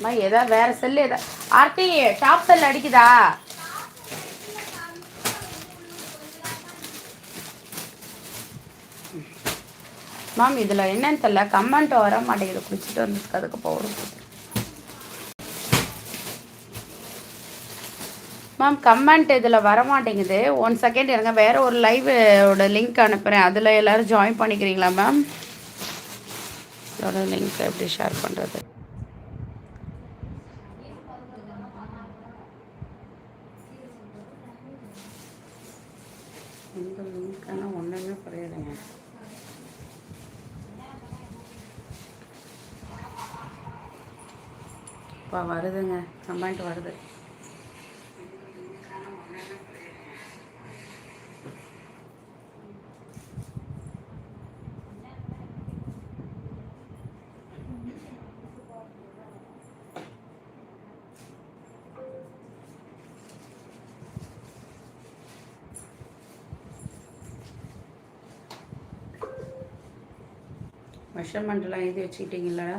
அம்மா ஏதா வேற செல்லு ஏதா. ஆர்த்தி டாப் செல் அடிக்குதா? மேம் இதில் என்னன்னு தெரியல. கமெண்ட் வர மாட்டேங்குது. குடிச்சிட்டு வந்துருக்கு அதுக்கு போகணும். மேம் கமெண்ட் இதில் வர மாட்டேங்குது. ஒன் செகண்ட் இருங்க. வேறு ஒரு லைவோட லிங்க் அனுப்புகிறேன் அதில் எல்லோரும் ஜாயின் பண்ணிக்கிறீங்களா மேம்? அதோட லிங்க் எப்படி ஷேர் பண்ணுறது இந்த லிங்க்னா ஒன்றுமே குறையலைங்க இப்போ வருதுங்க கமெண்ட் வருது. மெஷர்மெண்ட்லாம் எழுதி வச்சுக்கிட்டீங்களா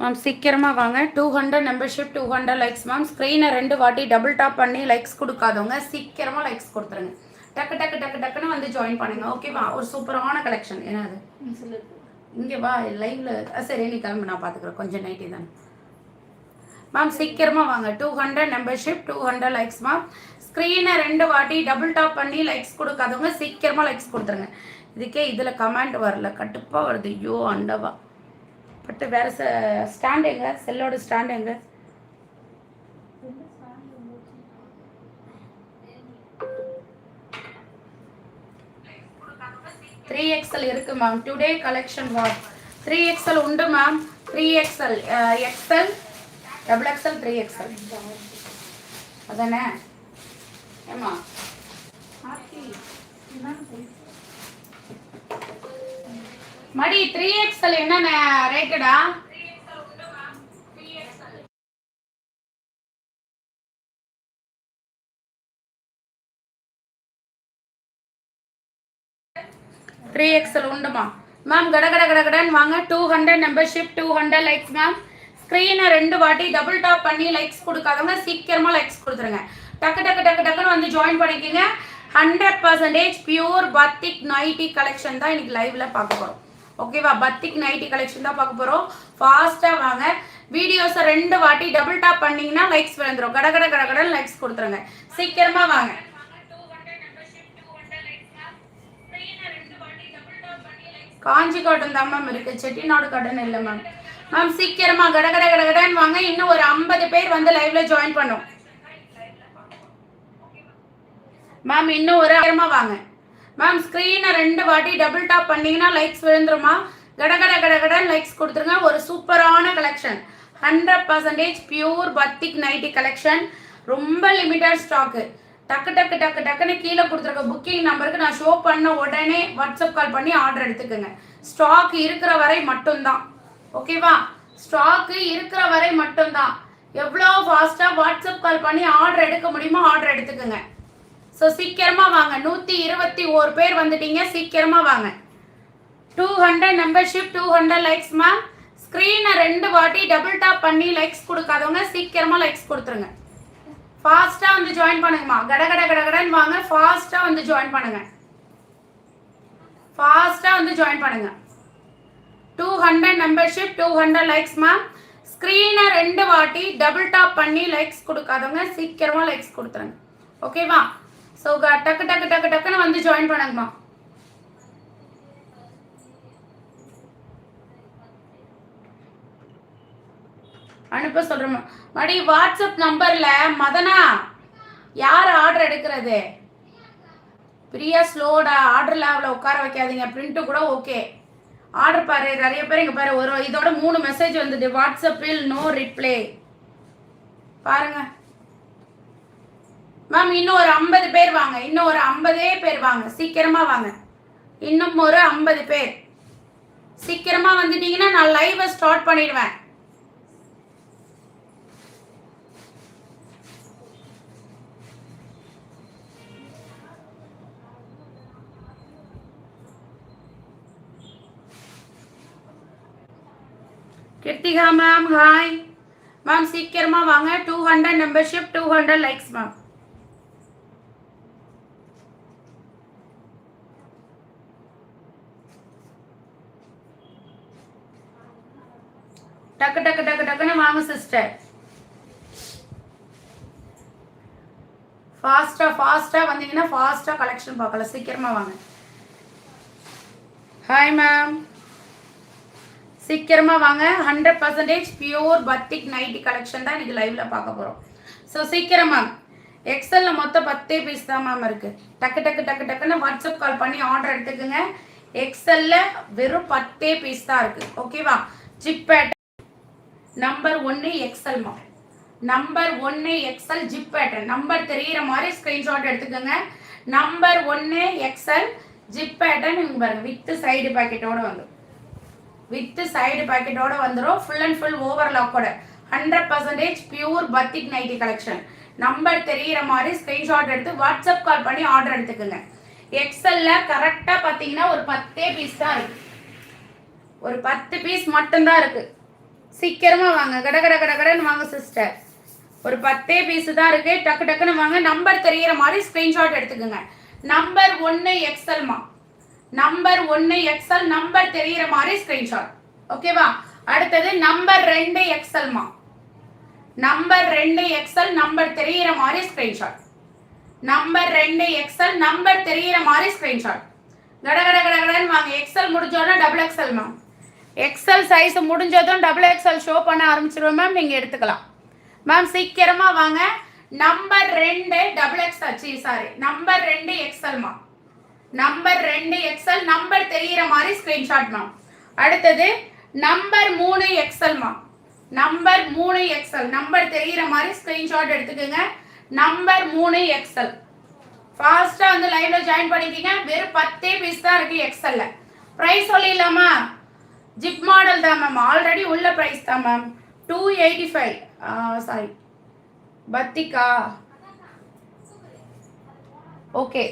மேம் சீக்கிரமாக வாங்க. Two hundred membership two hundred likes ma'am ஸ்க்ரீனை ரெண்டு வாட்டி டபுள் டாப் பண்ணி லைக்ஸ் கொடுக்காதவங்க சீக்கிரமாக லைக்ஸ் கொடுத்துருங்க. டக்கு டக்கு டக்கு டக்குன்னு வந்து ஜாயின் பண்ணுங்க. ஓகேவா ஒரு சூப்பரான கலெக்ஷன் என்னது? இங்கே வா லைவ்ல சரி நீ கிளம்பு. நான் பார்த்துக்குறேன் கொஞ்சம் நைட்டி தானே. மேம் சீக்கிரமாக வாங்க. Two hundred membership two hundred likes ma'am ஸ்க்ரீனை ரெண்டு வாட்டி டபுள் டாப் பண்ணி லைக்ஸ் கொடுக்காதவங்க சீக்கிரமாக லைக்ஸ் கொடுத்துருங்க. இதுக்கே இதில் கமெண்ட் வரல. கட்டுப்பாக வருது. ஐயோ அண்டவா. பட்டு வேற ஸ்டாண்ட் எங்க? செல்லோட ஸ்டாண்ட் எங்க? த்ரீ எக்ஸ்எல் இருக்கு ma'am today collection what three XL உண்டு ma'am three XL XL double XL three XL அதானே? ஏமா மடி த்ரீ எக்ஸ்எல் என்ன ரேட்டடா த்ரீ எக்ஸ்எல் உண்டுமா மேம் கட கட கட கடன்னு வாங்க. Two hundred membership two hundred likes ma'am ஸ்க்ரீனை ரெண்டு வாட்டி டபுள் டாப் பண்ணி லைக்ஸ் கொடுக்காதவங்க சீக்கிரமாக லைக்ஸ் கொடுத்துருங்க. டக்கு டக்கு டக்கு டக்குன்னு வந்து ஜாயின் பண்ணிக்கோங்க. Hundred percentage pure batik nighty collection தான் இன்னைக்கு லைவ்ல பார்க்க போகிறோம் ஓகேவா பத்திக் நைட்டி கலெக்ஷன் தான் பார்க்க போகிறோம் ஃபாஸ்ட்டாக வாங்க. வீடியோஸை ரெண்டு வாட்டி டபுள் டாப் பண்ணீங்கன்னா லைக்ஸ் விழுந்துரும். கட கட கட கடன்னு லைக்ஸ் கொடுத்துருங்க. சீக்கிரமா வாங்க. காஞ்சி காட்டன் தான் மேம் இருக்கு. செட்டிநாடு காட்டன் இல்லை மேம் மேம் சீக்கிரமா கட கட கட வாங்க. இன்னும் ஒரு ஐம்பது பேர் வந்து லைவ்ல ஜாயின் பண்ணோம். மேம் இன்னும் ஒரு நேரமா வாங்க. மேம் ஸ்க்ரீனை ரெண்டு வாட்டி டபுள் டாப் பண்ணீங்கன்னா லைக்ஸ் விழுந்துருமா? கட கட கட கடன் லைக்ஸ் கொடுத்துருங்க. ஒரு சூப்பரான collection hundred percentage pure batik nighty collection ரொம்ப லிமிட்டட் ஸ்டாக்கு டக்கு டக்கு டக்கு டக்குன்னு கீழே கொடுத்துருக்க புக்கிங் நம்பருக்கு நான் ஷோ பண்ண உடனே வாட்ஸ்அப் கால் பண்ணி ஆர்டர் எடுத்துக்கோங்க. ஸ்டாக் இருக்கிற வரை மட்டும்தான். ஓகேவா ஸ்டாக்கு இருக்கிற வரை மட்டும்தான். எவ்வளோ ஃபாஸ்ட்டாக வாட்ஸ்அப் கால் பண்ணி ஆர்டர் எடுக்க முடியுமோ ஆர்டர் எடுத்துக்கோங்க. ஸோ சீக்கிரமா வாங்க. நூற்றி இருபத்தி ஓரு பேர் வந்துட்டீங்க. சீக்கிரமா வாங்க. Two hundred membership two hundred likes ma'am ஸ்க்ரீனை ரெண்டு வாட்டி டபுள் டாப் பண்ணி லைக்ஸ் கொடுக்காதவங்க சீக்கிரமா லைக்ஸ் கொடுத்துருங்க. ஃபாஸ்ட்டாக வந்து ஜாயின் பண்ணுங்கம்மா. கட கட கட கடன்னு வாங்க. ஃபாஸ்ட்டாக வந்து ஜாயின் பண்ணுங்க. ஃபாஸ்ட்டாக வந்து ஜாயின் பண்ணுங்க. Two hundred membership two hundred likes ma'am ஸ்க்ரீனை ரெண்டு வாட்டி டபுள் டாப் பண்ணி லைக்ஸ் கொடுக்காதவங்க சீக்கிரமாக லைக்ஸ் கொடுத்துருங்க. ஓகேவா ஸோ டக்கு டக்கு டக்கு டக்குன்னு வந்து ஜாயின் பண்ணுங்கம்மா. அனுப்ப சொல்றேன் மடி வாட்ஸ்அப் நம்பர்ல மதனா யார் ஆர்டர் எடுக்கிறது? பிரியா ஸ்லோடா ஆர்டர்ல அவளை உட்கார வைக்காதீங்க பிரிண்ட்டு கூட ஓகே ஆர்டர் பாரு நிறைய பேர் இங்க பாரு ஒரு இதோட மூணு மெசேஜ் வந்தது. வாட்ஸ்அப்பில் நோ ரிப்ளை பாருங்க. மேம் இன்னும் ஒரு ஐம்பது பேர் வாங்க. இன்னும் ஒரு ஐம்பதே பேர் வாங்க. சீக்கிரமாக வாங்க. இன்னும் ஒரு ஐம்பது பேர். சீக்கிரமாக வந்துட்டீங்கன்னா நான் லைவை ஸ்டார்ட் பண்ணிடுவேன். கிருத்திகா மேம் ஹாய் மேம் சீக்கிரமாக வாங்க. Two hundred membership two hundred likes ma'am ஃபாஸ்ட்டாக ஃபாஸ்ட்டாக வந்தீங்கன்னா ஃபாஸ்ட்டாக கலெக்ஷன் பார்க்கலாம். சீக்கிரமாக வாங்க. ஹாய் மேம் சீக்கிரமாக வாங்க. Hundred percentage pure batik nighty collection தான் இன்றைக்கி லைவில் பார்க்க போகிறோம் ஸோ சீக்கிரமாக எக்ஸலில் மொத்தம் பத்தே பீஸ் தான் மேம் இருக்குது டக்கு டக்கு டக்கு டக்குன்னு வாட்ஸ்அப் கால் பண்ணி ஆர்டர் எடுத்துக்கோங்க. எக்ஸலில் வெறும் பத்தே பீஸ் தான் இருக்குது ஓகேவா ஜிப்பேட் நம்பர் ஒன்று எக்ஸல் மா நம்பர் ஒன்று எக்ஸல் ஜிப் பேட்டர்ன் நம்பர் தெரிகிற மாதிரி ஸ்க்ரீன்ஷாட் எடுத்துக்கோங்க. நம்பர் ஒன்று எக்ஸல் ஜிப் பேட்டர்ன் இங்க பாருங்க. வித்து சைடு பாக்கெட்டோட வந்துடும் வித்து சைடு பாக்கெட்டோட வந்துடும் full and full ஓவர்லாக்கோட hundred percentage pure batik nighty collection number தெரிகிற மாதிரி ஸ்க்ரீன்ஷாட் எடுத்து வாட்ஸ்அப் கால் பண்ணி ஆர்டர் எடுத்துக்கோங்க. எக்ஸல்ல கரெக்டாக பார்த்தீங்கன்னா ஒரு பத்தே பீஸ் தான் இருக்கு. ஒரு பத்து பீஸ் மட்டும்தான் இருக்கு. சீக்கிரமாக வாங்க. கட கட கட கடன்னு வாங்க சிஸ்டர் ஒரு பத்தே பீஸ் தான் இருக்கு. டக்கு டக்குன்னு வாங்க. நம்பர் தெரிகிற மாதிரி ஸ்கிரீன்ஷாட் எடுத்துக்கோங்க. நம்பர் ஒன்று எக்ஸல்மா நம்பர் ஒன்று எக்ஸல் நம்பர் தெரிகிற மாதிரி ஸ்கிரீன்ஷாட் ஓகேவா அடுத்தது நம்பர் ரெண்டு எக்ஸல்மா நம்பர் ரெண்டு எக்ஸல் நம்பர் தெரிகிற மாதிரி ஸ்கிரீன்ஷாட் நம்பர் ரெண்டு எக்ஸல் நம்பர் தெரிகிற மாதிரி ஸ்கிரீன்ஷாட் கட கட கட கடன்னு வாங்க. எக்ஸல் முடிஞ்சோடனே double XL ma'am XL size முடிஞ்சதும் டபுள் எக்ஸல் ஷோ பண்ண ஆரம்பிச்சிருவோம் மேம் நீங்கள் எடுத்துக்கலாம். மேம் சீக்கிரமா வாங்க. நம்பர் ரெண்டு டபுள் எக்ஸ் ஆச்சு சாரி நம்பர் ரெண்டு எக்ஸல் மேம் நம்பர் ரெண்டு எக்ஸல் நம்பர் தெரிகிற மாதிரி ஸ்கிரீன்ஷாட் மேம் அடுத்தது நம்பர் மூணு எக்ஸல் மேம் நம்பர் மூணு எக்ஸல் நம்பர் தெரிகிற மாதிரி ஸ்கிரீன்ஷாட் எடுத்துக்கோங்க. நம்பர் மூணு எக்ஸல் ஃபாஸ்ட்டாக வந்து லைவ்ல ஜாயின் பண்ணிக்கிங்க. வெறும் பத்தே பீஸ் தான் இருக்கு எக்ஸல்ல ப்ரைஸ் சொல்லிடலாமா? ஜிப் மாடல் தான் மேம் ஆல்ரெடி உள்ள ப்ரைஸ் தான் ma'am two eighty five sorry பத்திகா okay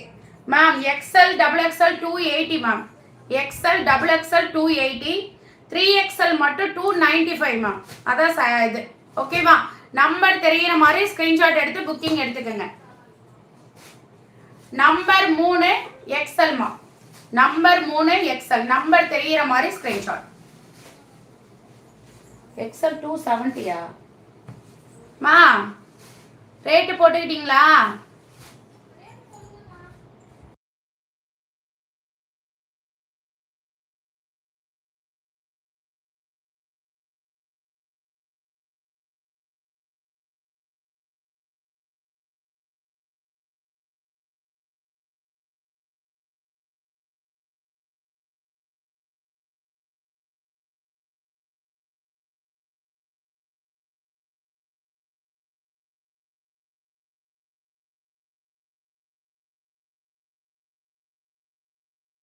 ma'am XL double XL two eighty ma'am XL double XL two eighty three XL மட்டும் டூ நைன்டி ஃபைவ் மேம் அதான் இது. ஓகேவா நம்பர் தெரிகிற மாதிரி ஸ்க்ரீன்ஷாட் எடுத்து புக்கிங் எடுத்துக்கோங்க. நம்பர் மூணு எக்ஸ்எல் மேம் நம்பர் மூணு எக்ஸ்எல் நம்பர் தெரியிற மாதிரி ஸ்கிரீன்ஷாட் எக்ஸ்எல் டூ செவன்ட்டியா மா ரேட்டு போட்டுக்கிட்டீங்களா?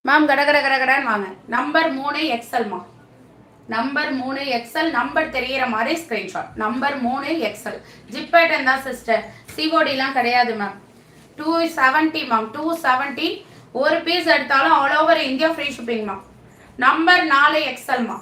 மேம் கட கட கட வாங்க. நம்பர் மூணு எக்ஸ்எல்மா நம்பர் மூணு எக்ஸ்எல் நம்பர் தெரிகிற மாதிரி ஸ்க்ரீன்ஷாட் நம்பர் மூணு எக்ஸ்எல் ஜிப்பேட்டன் தான் சிஸ்டர் சிஓடிலாம் கிடையாது ma'am two seventy ma'am two seventy ஒரு பீஸ் எடுத்தாலும் all over India free shipping ma'am number நாலு எக்ஸ்எல்மா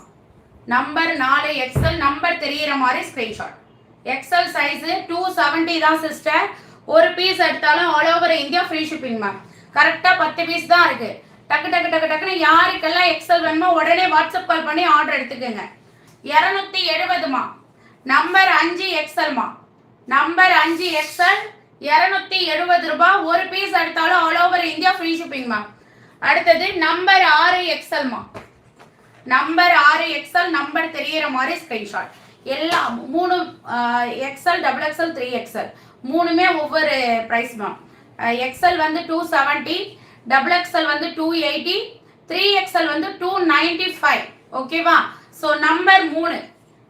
நம்பர் நாலு எக்ஸ்எல் நம்பர் தெரிகிற மாதிரி screenshot XL size two seventy தான் சிஸ்டர் ஒரு பீஸ் எடுத்தாலும் all over India free shipping ma'am கரெக்டாக பத்து பீஸ் தான் இருக்குது டக்கு டக்கு டக்கு டக்குன்னு யாருக்கெல்லாம் எக்ஸல் வேணுமோ உடனே வாட்ஸ்அப் கால் பண்ணி ஆர்டர் எடுத்துக்கோங்க. இரநூத்தி எழுபதுமா நம்பர் அஞ்சு எக்ஸல்மா நம்பர் அஞ்சு எக்ஸல் இரநூத்தி எழுபது ரூபாய் ஒரு பீஸ் எடுத்தாலும் ஆல் ஓவர் இந்தியா ஃப்ரீ ஷிப்பிங்மா அடுத்தது நம்பர் ஆறு எக்ஸல்மா நம்பர் ஆறு எக்ஸல் நம்பர் தெரிகிற மாதிரி ஸ்கிரீன்ஷாட் எல்லாம் மூணு XL double XL three XL மூணுமே ஒவ்வொரு ப்ரைஸ் மேம் எக்ஸல் வந்து டூ செவன்ட்டி டபுள் எக்ஸ்எல் வந்து டூ எயிட்டி த்ரீ எக்ஸ்எல் வந்து டூ நைன்டி ஃபைவ் ஓகேவா ஸோ நம்பர் மூணு.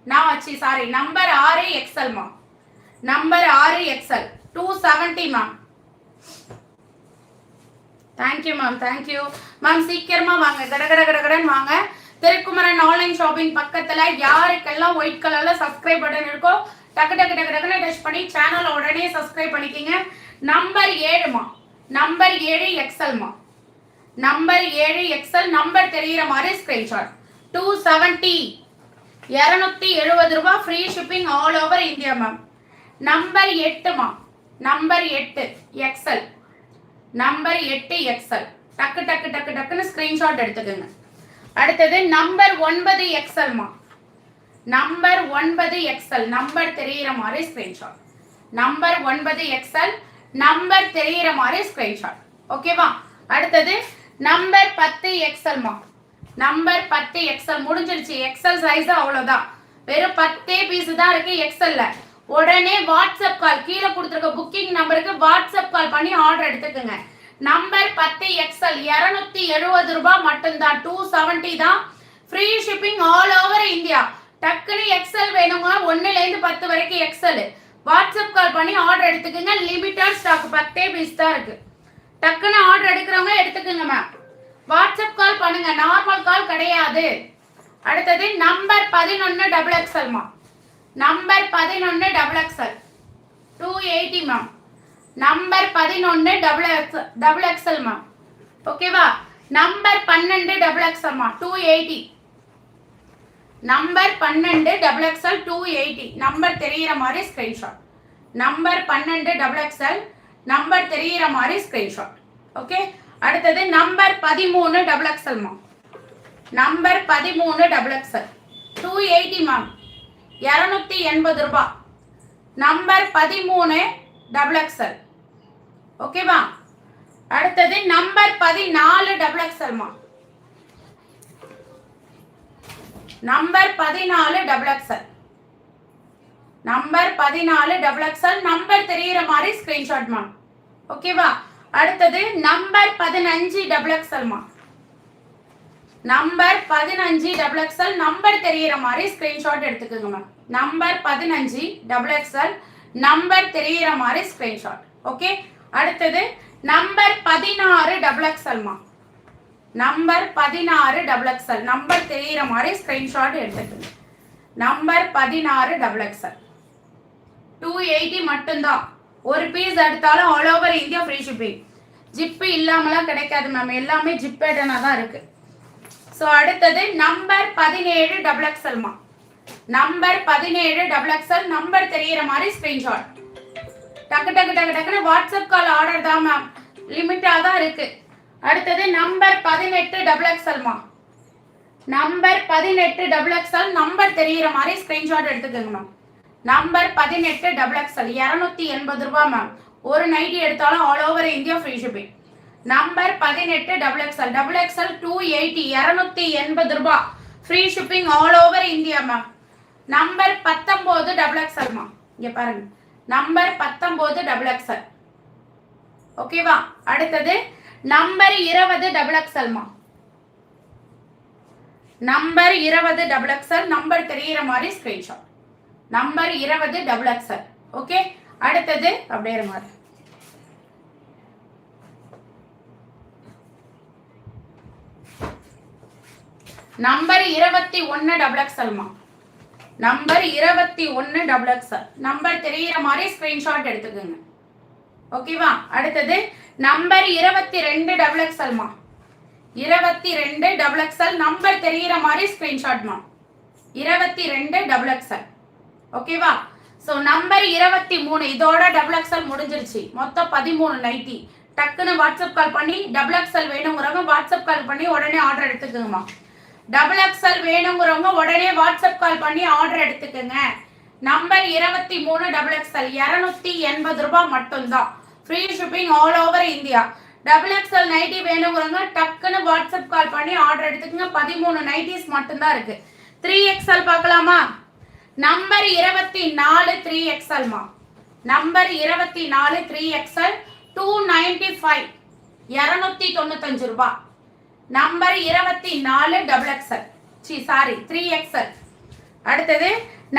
நான் வச்சு சாரி நம்பர் ஆறு எக்ஸ்எல் மேம் நம்பர் ஆறு XL two seventy ma'am thank you ma'am thank you ma'am சீக்கிரமா வாங்க. கட கட கட வாங்க. திருக்குமரன் ஆன்லைன் ஷாப்பிங் பக்கத்துல யாருக்கெல்லாம் ஒயிட் கலர்ல சப்ஸ்கிரைப் பட்டன் இருக்கோ டக்கு டக்கு டக்கு டக்குன்னு டச் பண்ணி சேனலை உடனே சப்ஸ்கிரைப் பண்ணிக்கிங்க. நம்பர் ஏழுமா நம்பர் ஏழு எக்ஸல்மா நம்பர் ஏழு எக்ஸல் நம்பர் தெரியிற மாதிரி ஸ்கிரீன்ஷாட் டூ செவன்ட்டி இரநூத்தி எழுபது ரூபா free shipping all over India ma'am number எட்டுமா number எட்டு எக்ஸல் நம்பர் எட்டு எக்ஸல் டக்கு டக்கு டக்கு டக்குன்னு ஸ்கிரீன்ஷாட் எடுத்துக்கோங்க. அடுத்தது நம்பர் ஒன்பது எக்ஸல்மா நம்பர் ஒன்பது எக்ஸல் நம்பர் தெரியிற மாதிரி ஸ்கிரீன்ஷாட் நம்பர் ஒன்பது எக்ஸல் நம்பர் தெரியிற மாதிரி ஸ்கிரீன்ஷாட் ஓகேவா அடுத்தது நம்பர் பத்து எக்ஸல்மா நம்பர் பத்து எக்ஸல் முடிஞ்சிருச்சு. எக்ஸல் சைஸ் அவ்வளவுதான். வெறும் பத்தே பீஸ் தான் இருக்கு எக்ஸல்ல உடனே வாட்ஸ்அப் கால் கீழே கொடுத்துருக்க புக்கிங் நம்பருக்கு வாட்ஸ்அப் கால் பண்ணி ஆர்டர் எடுத்துக்கோங்க. நம்பர் பத்து எக்ஸல் இரநூத்தி எழுபது ரூபாய் மட்டும்தான். டூ செவன்ட்டி தான். Free shipping all over India டக்குன்னு எக்ஸல் வேணுங்க ஒன்னுல இருந்து பத்து வரைக்கும் எக்ஸல் வாட்ஸ்அப் கால் பண்ணி ஆர்டர் எடுத்துக்கோங்க. லிமிட்டட் ஸ்டாக் பத்தே பீஸ் தான் இருக்கு. டக்குன்னு ஆர்டர் எடுக்கிறவங்க எடுத்துக்கோங்க மேம் வாட்ஸ்அப் கால் பண்ணுங்க. நார்மல் கால் கிடையாது. அடுத்தது நம்பர் பதினொன்று டபுள் எக்ஸ்எல்மா நம்பர் பதினொன்று double XL two eighty ma'am number பதினொன்று double X double XL ma'am ஓகேவா நம்பர் பன்னெண்டு டபுள் எக்ஸ்எல்மா டூ எயிட்டி நம்பர் பன்னெண்டு double XL two eighty number தெரிகிற மாதிரி ஸ்க்ரீன்ஷாட் நம்பர் பன்னெண்டு டபுள் எக்ஸ்எல் நம்பர் தெரிகிற மாதிரி ஸ்க்ரீன்ஷாட் ஓகே அடுத்தது நம்பர் பதிமூணு டபுள் எக்ஸ்எல் மேம் நம்பர் பதிமூணு double XL two eighty ma'am இரநூத்தி எண்பது ரூபா நம்பர் பதிமூணு டபுள் எக்ஸ்எல் ஓகேவா அடுத்தது நம்பர் பதினாலு டபுள் எக்ஸ்எல் மேம் நம்பர் பதினாலு டபுள் எக்ஸ்எல் நம்பர் பதினாலு டபுள் எக்ஸ்எல் நம்பர் தெரியிற மாதிரி ஸ்கிரீன்ஷாட் ஓகேவா அடுத்தது நம்பர் பதினஞ்சு டபுள் எக்ஸ்எல் மா. நம்பர் பதினஞ்சு டபுள் எக்ஸ்எல் நம்பர் தெரியுற மாதிரி ஸ்கிரீன்ஷாட் எடுத்துக்கோங்க மேம் நம்பர் பதினஞ்சு டபுள் எக்ஸ்எல் நம்பர் தெரியிற மாதிரி ஸ்கிரீன்ஷாட் ஓகே அடுத்தது நம்பர் பதினாறு டபுள் எக்ஸ்எல் மா. நம்பர் பதினாறு டபுள் எக்ஸ்எல் நம்பர் தெரிகிற மாதிரி ஸ்கிரீன்ஷாட் எடுத்துக்கோங்க. நம்பர் பதினாறு டபுள் எக்ஸ்எல் டூ எயிட்டி மட்டும்தான். ஒரு பீஸ் எடுத்தாலும் all over India free shipping zip இல்லாமலாம் கிடைக்காது மேம் எல்லாமே ஜிப்பேட்டனாக தான் இருக்கு. ஸோ அடுத்தது நம்பர் பதினேழு டபுள் எக்ஸ்எல்மா நம்பர் பதினேழு டபுள் எக்ஸ்எல் நம்பர் தெரிகிற மாதிரி ஸ்க்ரீன்ஷாட் டக்கு டக்கு டக்கு டக்குன்னு வாட்ஸ்அப் கால் ஆர்டர் தான் மேம் லிமிட்டாக தான் இருக்குது அடுத்தது நம்பர் பதினெட்டு டபுள் எக்ஸ்எல்மா நம்பர் பதினெட்டு டபுள் எக்ஸ்எல் நம்பர் தெரிகிற மாதிரி ஸ்கிரீன்ஷாட் எடுத்துக்கோங்க மேம் நம்பர் பதினெட்டு டபுள் எக்ஸ்எல் இரநூத்தி எண்பது ரூபா மேம் ஒரு நைட்டி எடுத்தாலும் all over India free shipping number பதினெட்டு double XL double XL two eighty இரநூத்தி எண்பது ரூபா. Free shipping all over India ma'am number பத்தொம்போது டபுள் எக்ஸ்எல்மா இங்கே பாருங்க. நம்பர் பத்தொம்போது டபுள் எக்ஸ்எல் ஓகேவா அடுத்தது நம்பர் இருபது டபுள் எக்ஸல்மா நம்பர் இருபது டபுள் எக்ஸ்எல் நம்பர் தெரியிற மாதிரி ஸ்கிரீன்ஷாட் நம்பர் இருபது டபுள் எக்ஸல் ஓகே அடுத்தது அப்படியே மாதிரி நம்பர் இருபத்தி ஒன்னு டபுள் எக்ஸல்மா நம்பர் இருபத்தி ஒன்னு டபுள் எக்ஸல் நம்பர் தெரியிற மாதிரி ஸ்கிரீன்ஷாட் எடுத்துக்கோங்க. ஓகேவா அடுத்தது நம்பர் இருபத்தி ரெண்டு டபுள் எக்ஸ்எல்மா இருபத்தி ரெண்டு டபுள் எக்ஸ்எல் நம்பர் தெரிகிற மாதிரி ஸ்கிரீன்ஷாட்மா இருபத்தி ரெண்டு டபுள் எக்ஸ்எல் ஓகேவா ஸோ நம்பர் இருபத்தி மூணு இதோட டபுள் எக்ஸ்எல் முடிஞ்சிருச்சு. மொத்தம் பதிமூணு நைட்டி டக்குன்னு வாட்ஸ்அப் கால் பண்ணி டபுள் எக்ஸ்எல் வேணுங்கிறவங்க வாட்ஸ்அப் கால் பண்ணி உடனே ஆர்டர் எடுத்துக்கோங்கம்மா. டபுள் எக்ஸ்எல் வேணுங்கிறவங்க உடனே வாட்ஸ்அப் கால் பண்ணி ஆர்டர் எடுத்துக்கோங்க. நம்பர் இருபத்தி மூணு டபுள் எக்ஸ்எல் இரநூத்தி எண்பது ரூபாய் மட்டும்தான். Free shipping all over India double XL nighty வேணுங்கிறவங்க டக்குன்னு வாட்ஸ்அப் கால் பண்ணி ஆர்டர் எடுத்துக்கோங்க. பதிமூணு நைட்டிஸ் மட்டும்தான் இருக்கு. த்ரீ எக்ஸ்எல் பார்க்கலாமா? நம்பர் இருபத்தி நாலு த்ரீ எக்ஸ்எல்மா நம்பர் இருபத்தி நாலு three XL two ninety five இரநூத்தி தொண்ணூத்தஞ்சு ரூபா. நம்பர் இருபத்தி நாலு டபுள் எக்ஸ்எல் சி சாரி த்ரீ எக்ஸ்எல் அடுத்தது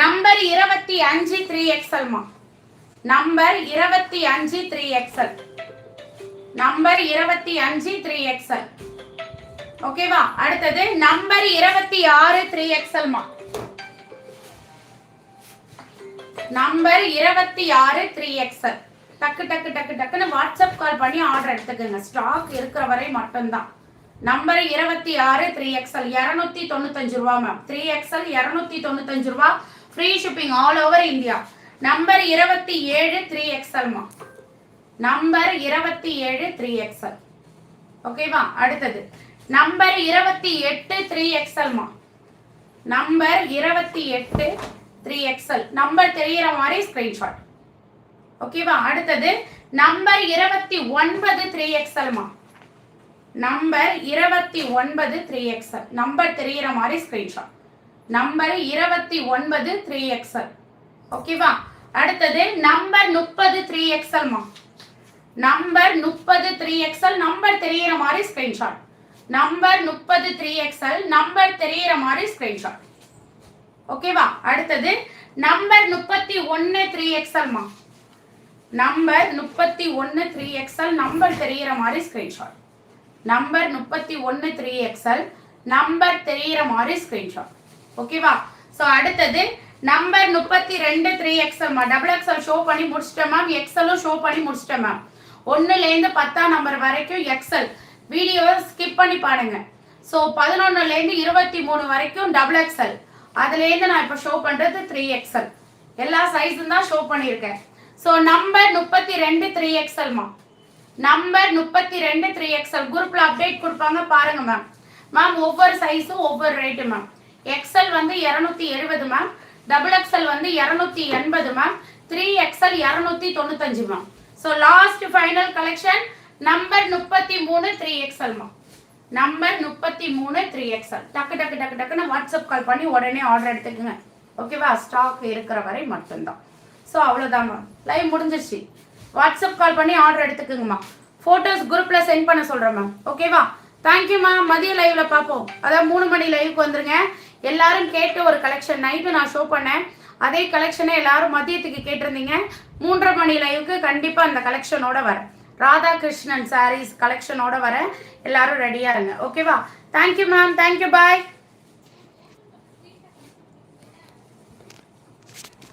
நம்பர் இருபத்தி அஞ்சு த்ரீ எக்ஸ்எல்மா நம்பர் இருபத்தி அஞ்சு த்ரீ எக்ஸ்எல் நம்பர் இருபத்தி அஞ்சு த்ரீ எக்ஸ்எல் ஓகேவா அடுத்தது நம்பர் இருபத்தி ஆறு த்ரீ எக்ஸ்எல்மா நம்பர் இருபத்தி ஆறு த்ரீ எக்ஸ்எல் டக்கு டக்கு டக்கு டக்குன்னு வாட்ஸ்அப் கால் பண்ணி ஆர்டர் எடுத்துக்கோங்க. ஸ்டாக் இருக்கிற வரை மட்டும்தான். நம்பர் இருபத்தி ஆறு த்ரீ எக்ஸ்எல் இரநூத்தி தொண்ணூத்தஞ்சு ரூபா மேம் த்ரீ எக்ஸ்எல் இரநூத்தி தொண்ணூத்தஞ்சு ரூபா. Free shipping all over India number இருபத்தி ஏழு த்ரீ எக்ஸ்எல்மா நம்பர் இருபத்தி ஏழு த்ரீ எக்ஸ்எல் ஓகேவா அடுத்தது. நம்பர் இருபத்தி எட்டு த்ரீ எக்ஸ்எல்மா நம்பர் இருபத்தி எட்டு த்ரீ எக்ஸ்எல் நம்பர் தெரியிற மாதிரி ஸ்கிரீன்ஷாட் ஓகேவா அடுத்தது. நம்பர் இருபத்தி ஒன்பது த்ரீ எக்ஸ்எல்மா நம்பர் இருபத்தி ஒன்பது த்ரீ எக்ஸ்எல் நம்பர் தெரியிற மாதிரி ஸ்கிரீன்ஷாட் நம்பர் இருபத்தி ஒன்பது த்ரீ எக்ஸ்எல் ஓகேவா அடுத்தது நம்பர் முப்பது த்ரீ எக்ஸ்எல்மா நம்பர் முப்பது த்ரீ எக்ஸ்எல் நம்பர் தெரியிற மாதிரி ஸ்கிரீன்ஷாட் நம்பர் முப்பது த்ரீ எக்ஸ்எல் நம்பர் தெரியிற மாதிரி ஸ்கிரீன்ஷாட் ஓகேவா அடுத்தது நம்பர் முப்பத்தி ஒன்று த்ரீ எக்ஸ்எல்மா நம்பர் முப்பத்தி ஒன்று த்ரீ எக்ஸ்எல் நம்பர் தெரியிற மாதிரி ஸ்கிரீன்ஷாட் நம்பர் முப்பத்தி ஒன்று த்ரீ எக்ஸ்எல் நம்பர் தெரியிற மாதிரி ஸ்கிரீன்ஷாட் ஓகேவா ஸோ அடுத்தது நம்பர் முப்பத்தி ரெண்டு three XL double XL show பண்ணி முடிச்சிட்டேன் மேம் எக்ஸ்எல்லும் ஷோ பண்ணி முடிச்சிட்டேன் மேம் ஒன்றுலேருந்து பத்தாம் நம்பர் வரைக்கும் எக்ஸ்எல் வீடியோவை ஸ்கிப் பண்ணி பாருங்க. ஸோ பதினொன்னுலேருந்து இருபத்தி மூணு வரைக்கும் டபுள் எக்ஸ்எல் அதுலேருந்து நான் இப்போ ஷோ பண்ணுறது த்ரீ எக்ஸ்எல் எல்லா சைஸும் தான் ஷோ பண்ணியிருக்கேன். ஸோ நம்பர் முப்பத்தி ரெண்டு த்ரீ எக்ஸ்எல்மா நம்பர் முப்பத்தி ரெண்டு த்ரீ எக்ஸ்எல் குரூப்பில் அப்டேட் கொடுப்பாங்க பாருங்க மேம் மேம் ஒவ்வொரு சைஸும் ஒவ்வொரு ரேட்டு மேம் எக்ஸ்எல் வந்து இரநூத்தி எழுபது மேம் டபுள் எக்ஸ்எல் வந்து இரநூத்தி எண்பது மேம் த்ரீ எக்ஸ்எல் இரநூத்தி தொண்ணூத்தஞ்சு ma'am so last final collection number முப்பத்தி மூணு த்ரீ எக்ஸ்எல் மேம் நம்பர் முப்பத்தி மூணு த்ரீ எக்ஸ்எல் டக்கு டக்கு டக்கு டக்குன்னு வாட்ஸ்அப் கால் பண்ணி உடனே ஆர்டர் எடுத்துக்கோங்க. ஓகேவா ஸ்டாக் இருக்கிற வரை மட்டும்தான். ஸோ அவ்வளோதான் மேம் லைவ் முடிஞ்சிருச்சு. வாட்ஸ்அப் கால் பண்ணி ஆர்டர் எடுத்துக்கோங்கம்மா ஃபோட்டோஸ் குரூப்பில் சென்ட் பண்ண சொல்கிறேன் மேம் ஓகேவா தேங்க்யூ மேம் மதிய லைவில் பார்ப்போம். அதான் மூணு மணி லைவுக்கு வந்துருங்க. எல்லாரும் கேட்டு ஒரு கலெக்ஷன் நைட்டு நான் ஷோ பண்ணேன். அதே கலெக்ஷனை எல்லாரும் மதியத்துக்கு கேட்டிருந்தீங்க. மூன்றரை மணி லைவுக்கு கண்டிப்பாக அந்த கலெக்ஷனோட வரேன். ராதாகிருஷ்ணன் சாரீஸ் கலெக்ஷனோட வரேன். எல்லாரும் ரெடியாக இருங்க. ஓகேவா தேங்க்யூ மேம் தேங்க்யூ பாய்